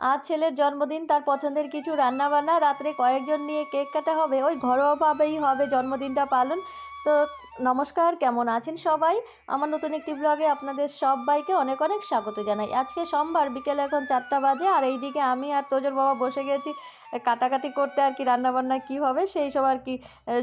আজ ছেলের জন্মদিন, তার পছন্দের কিছু রান্নাবান্না, রাত্রে কয়েকজন নিয়ে কেক কাটা হবে, ওই ঘরোয়াভাবেই হবে জন্মদিনটা পালন। তো নমস্কার, কেমন আছেন সবাই? আমার নতুন একটি ব্লগে আপনাদের সবাইকে অনেক অনেক স্বাগত জানাই। আজকে সোমবার বিকেলে এখন চারটা বাজে, আর এইদিকে আমি আর তোজোর বাবা বসে গেছি কাটাকাটি করতে, আর কি রান্নাবান্না কি হবে সেই সব আর কি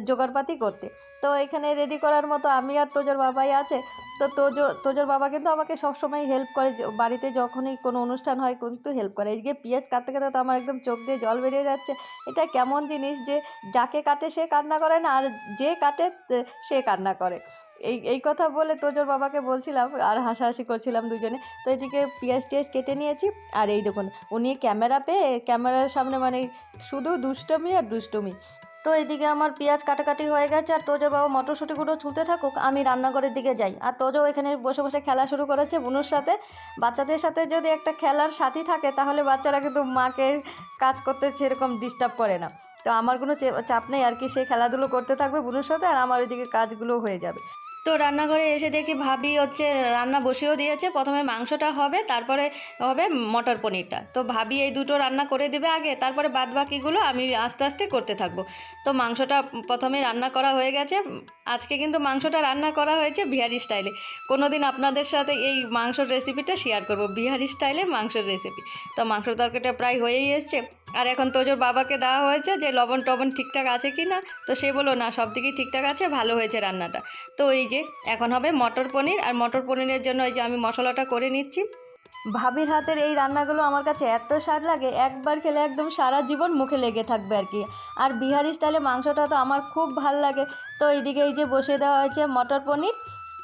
জোগাড়পাতি করতে। তো এখানে রেডি করার মতো আমি আর তোজোর বাবাই আছে। তো তোজো, তোজোর বাবা কিন্তু আমাকে সবসময় হেল্প করে, যে- বাড়িতে যখনই কোনো অনুষ্ঠান হয় কিন্তু হেল্প করে। এইদিকে পেঁয়াজ কাটতে কাটতে তো আমার একদম চোখ দিয়ে জল বেরিয়ে যাচ্ছে। এটা কেমন জিনিস যে যাকে কাটে সে কান্না করে না, আর যে কাটে সে কান্না করে। এই এই কথা বলে তোজোর বাবাকে বলছিলাম, আর হাসাহাসি করছিলাম দুজনে। তো এদিকে পিঁয়াজ টিয়াজ কেটে নিয়েছি, আর এই দেখুন, উনি ক্যামেরা পেয়ে, ক্যামেরার সামনে মানে শুধু দুষ্টমি আর দুষ্টুমি। তো এদিকে আমার পেঁয়াজ কাটাকাটি হয়ে গেছে, আর তোজো বাবা মটরশুঁটিগুলো ছুঁতে থাকুক, আমি রান্নাঘরের দিকে যাই। আর তোজো এখানে বসে বসে খেলা শুরু করেছে বুনুর সাথে। বাচ্চাদের সাথে যদি একটা খেলার সাথী থাকে, তাহলে বাচ্চারা কিন্তু মাকে কাজ করতে সেরকম ডিস্টার্ব করে না। তো আমার কোনো চাপ নেই আর কি, সে খেলাধুলো করতে থাকবে বুনুর সাথে আর আমার ওইদিকে কাজগুলো হয়ে যাবে। তো রান্নাঘরে এসে দেখি ভাবি হচ্ছে রান্না বসেও দিয়েছে, প্রথমে মাংসটা হবে, তারপরে হবে মটর পনিরটা। তো ভাবি এই দুটো রান্না করে দেবে আগে, তারপরে বাদ বাকিগুলো আমি আস্তে আস্তে করতে থাকব। তো মাংসটা প্রথমে রান্না করা হয়ে গেছে, আজকে কিন্তু মাংসটা রান্না করা হয়েছে বিহারি স্টাইলে। কোনো দিন আপনাদের সাথে এই মাংসর রেসিপিটা শেয়ার করব, বিহারি স্টাইলে মাংসের রেসিপি তো মাংস তরকারিটা প্রায় হয়েই এসছে। আর এখন তোজোর বাবাকে দেওয়া হয়েছে যে লবণ টবণ ঠিকঠাক আছে কি না? তো সে বলো না, সব দিকেই ঠিকঠাক আছে, ভালো হয়েছে রান্নাটা। তো এই যে, এখন হবে মটর পনির, আর মটর পনিরের জন্য এই যে আমি মশলাটা করে নিচ্ছি। ভাবির হাতের এই রান্নাগুলো আমার কাছে এত স্বাদ লাগে, একবার খেলে একদম সারা জীবন মুখে লেগে থাকবে আর কি। আর বিহারি স্টাইলে মাংসটা তো আমার খুব ভালো লাগে। তো এইদিকে এই যে বসিয়ে দেওয়া হয়েছে মটর পনির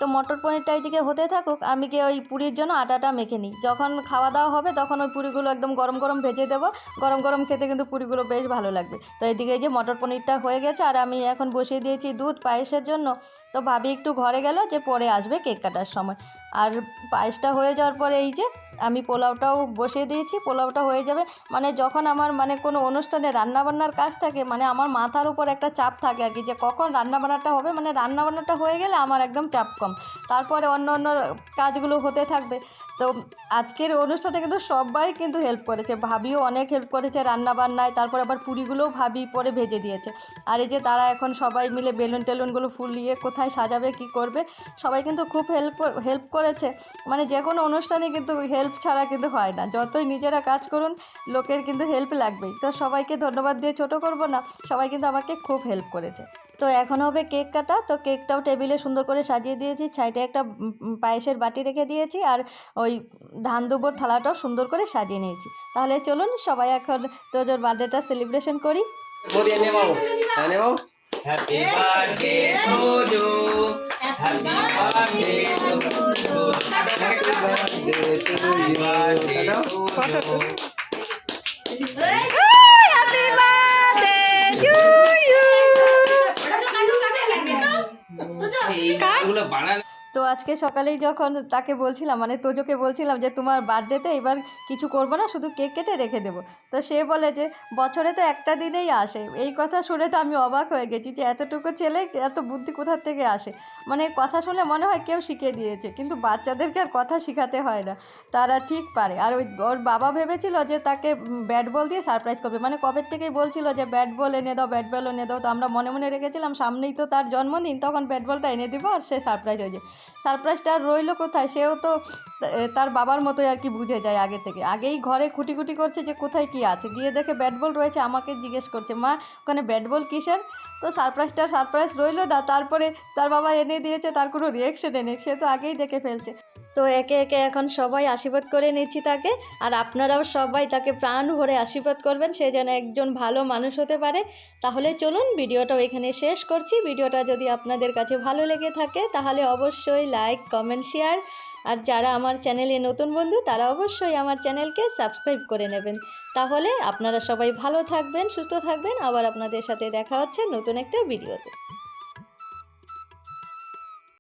তো মটর পনিরটা এইদিকে হতে থাকুক, আমি কি ওই পুরীর জন্য আটাটা মেখে নিই। যখন খাওয়া দাওয়া হবে, তখন ওই পুরিগুলো একদম গরম গরম ভেজে দেবো। গরম গরম খেতে কিন্তু পুরিগুলো বেশ ভালো লাগবে। তো এইদিকে এই যে মটর পনিরটা হয়ে গেছে, আর আমি এখন বসিয়ে দিয়েছি দুধ পায়েসের জন্য। তো ভাবি একটু ঘরে গেল যে পরে আসবে কেক কাটার সময়। আর পায়েসটা হয়ে যাওয়ার পরে এই যে আমি পোলাওটাও বসিয়ে দিয়েছি, পোলাওটা হয়ে যাবে। মানে যখন আমার মানে কোনো অনুষ্ঠানে রান্নাবান্নার কাজ থাকে মানে আমার মাথার উপর একটা চাপ থাকে আর কি, যে কখন রান্নাবান্নাটা হবে মানে রান্নাবান্নাটা হয়ে গেলে আমার একদম চাপ কম। তারপরে অন্য অন্য কাজগুলো হতে থাকবে। তো আজকের অনুষ্ঠানে কিন্তু সবাই কিন্তু হেল্প করেছে। ভাবিও অনেক হেল্প করেছে রান্না বান্নায় তারপরে আবার পুরিগুলোও ভাবি পরে ভেজে দিয়েছে। আর এই যে তারা এখন সবাই মিলে বেলুন টেলুনগুলো ফুলিয়ে কোথায় সাজাবে, কি করবে, সবাই কিন্তু খুব হেল্প হেল্প করেছে। মানে যে কোনো অনুষ্ঠানে কিন্তু হেল্প ছাড়া কিন্তু হয় না। যতই নিজেরা কাজ করুন, লোকের কিন্তু হেল্প লাগবেই। তো সবাইকে ধন্যবাদ দিয়ে ছোট করব না, সবাই কিন্তু আমাকে খুব হেল্প করেছে। তো এখন হবে কেক কাটা। তো কেকটাও টেবিলে সুন্দর করে সাজিয়ে দিয়েছি। সাইডে একটা পায়েসের বাটি রেখে দিয়েছি আর ওই ধান দুবোর থালাটাও সুন্দর করে সাজিয়ে নিয়েছি। তাহলে চলুন সবাই এখন তোজোর বার্থডেটা সেলিব্রেশন করি। মোদি এনে বাবু। এনে বাবু। Happy birthday to you. Happy birthday to you. Happy birthday to you Birthday to you. এই গানগুলো বানানো তো আজকে সকালেই যখন তাকে বলছিলাম মানে তোজোকে বলছিলাম যে, তোমার বার্থডেতে এবার কিছু করব না, শুধু কেক কেটে রেখে দেবো। তো সে বলে যে, বছরে তো একটা দিনেই আসে। এই কথা শুনে তো আমি অবাক হয়ে গেছি যে, এতটুকু ছেলে এত বুদ্ধি কোথার থেকে আসে? মানে কথা শুনে মনে হয় কেউ শিখিয়ে দিয়েছে, কিন্তু বাচ্চাদেরকে আর কথা শেখাতে হয় না। তারা ঠিক পারে। আর ওই ওর বাবা ভেবেছিল যে, তাকে ব্যাট বল দিয়ে সারপ্রাইজ করবে। মানে কবের থেকেই বলছিল যে, ব্যাট বল এনে দাও, ব্যাট বল এনে দাও। তো আমরা মনে মনে রেখেছিলাম, সামনেই তো তার জন্মদিন, তখন ব্যাট বলটা এনে দিব আর সে সারপ্রাইজ হয়ে যায় সারপ্রাইজটা রইল কোথায়? সেও তো তার বাবার মতোই আর কি বুঝে যায় আগে থেকে। আগেই ঘরে খুঁটি খুঁটি করছে যে কোথায় কি আছে। গিয়ে দেখে ব্যাট বল রয়েছে, আমাকে জিজ্ঞেস করছে, মা, ওখানে ব্যাট বল কিসের? তো সারপ্রাইজটা সারপ্রাইজ রইল না, তারপরে তার বাবা এনে দিয়েছে, তার কোনো রিয়েকশন নেই। সে তো আগেই দেখে ফেলছে। তো একে একে এখন সবাই আশীর্বাদ করে নিচ্ছি তাকে, আর আপনারাও সবাই তাকে প্রাণ ভরে আশীর্বাদ করবেন, সে যেন একজন ভালো মানুষ হতে পারে। তাহলে চলুন ভিডিওটাও এখানে শেষ করছি। ভিডিওটা যদি আপনাদের কাছে ভালো লেগে থাকে, তাহলে অবশ্যই লাইক, কমেন্ট, শেয়ার, আর যারা আমার চ্যানেলে নতুন বন্ধু, তারা অবশ্যই আমার চ্যানেলকে সাবস্ক্রাইব করে নেবেন। তাহলে আপনারা সবাই ভালো থাকবেন, সুস্থ থাকবেন। আবার আপনাদের সাথে দেখা হচ্ছে নতুন একটা ভিডিওতে।